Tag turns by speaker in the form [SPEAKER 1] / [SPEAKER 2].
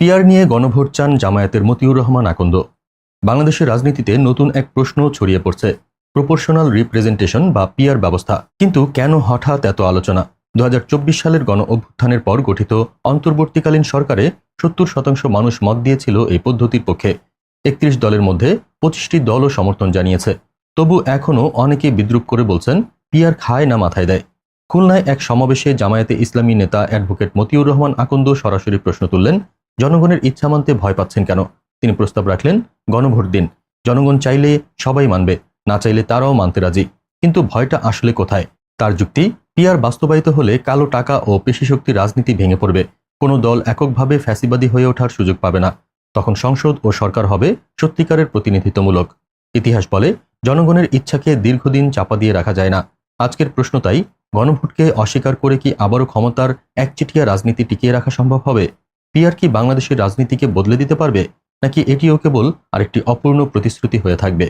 [SPEAKER 1] Peer নিয়ে গণভোট চান জামায়াতের মতিউর রহমান আকন্দ। বাংলাদেশের রাজনীতিতে নতুন এক প্রশ্ন ছড়িয়ে পড়ছে, প্রপোর্শনাল রিপ্রেজেন্টেশন বা পিয়ার ব্যবস্থা। কিন্তু কেন হঠাৎ এত আলোচনা? দু হাজার চব্বিশ সালের গণ অভ্যুত্থানের পর গঠিত অন্তর্বর্তীকালীন সরকারে সত্তর শতাংশ মানুষ মত দিয়েছিল এই পদ্ধতির পক্ষে। একত্রিশ দলের মধ্যে পঁচিশটি দলও সমর্থন জানিয়েছে। তবু এখনও অনেকে বিদ্রুপ করে বলছেন পিয়ার খায় না মাথায় দেয়। খুলনায় এক সমাবেশে জামায়াতে ইসলামী নেতা অ্যাডভোকেট মতিউর রহমান আকন্দ সরাসরি প্রশ্ন তুললেন জনগণের ইচ্ছা মানতে ভয় পাচ্ছেন কেন? তিনি প্রস্তাব রাখলেন, গণভোট দিন। জনগণ চাইলে সবাই মানবে, না চাইলে তারাও মানতে রাজি। কিন্তু ভয়টা আসলে কোথায়? তার যুক্তি পিয়ার বাস্তবায়িত হলে কালো টাকা ও পেশিশক্তি রাজনীতি ভেঙে পড়বে। কোনো দল এককভাবে ফ্যাসিবাদী হয়ে ওঠার সুযোগ পাবে না। তখন সংসদ ও সরকার হবে সত্যিকারের প্রতিনিধিত্বমূলক। ইতিহাস বলে, জনগণের ইচ্ছাকে দীর্ঘদিন চাপা দিয়ে রাখা যায় না। আজকের প্রশ্ন তাই, গণভোটকে অস্বীকার করে কি আবারও ক্ষমতার একচিটিয়া রাজনীতি টিকিয়ে রাখা সম্ভব হবে? পিয়ার কি বাংলাদেশের রাজনীতিকে বদলে দিতে পারবে? নাকি এটিও কেবল আরেকটি অপূর্ণ প্রতিশ্রুতি হয়ে থাকবে?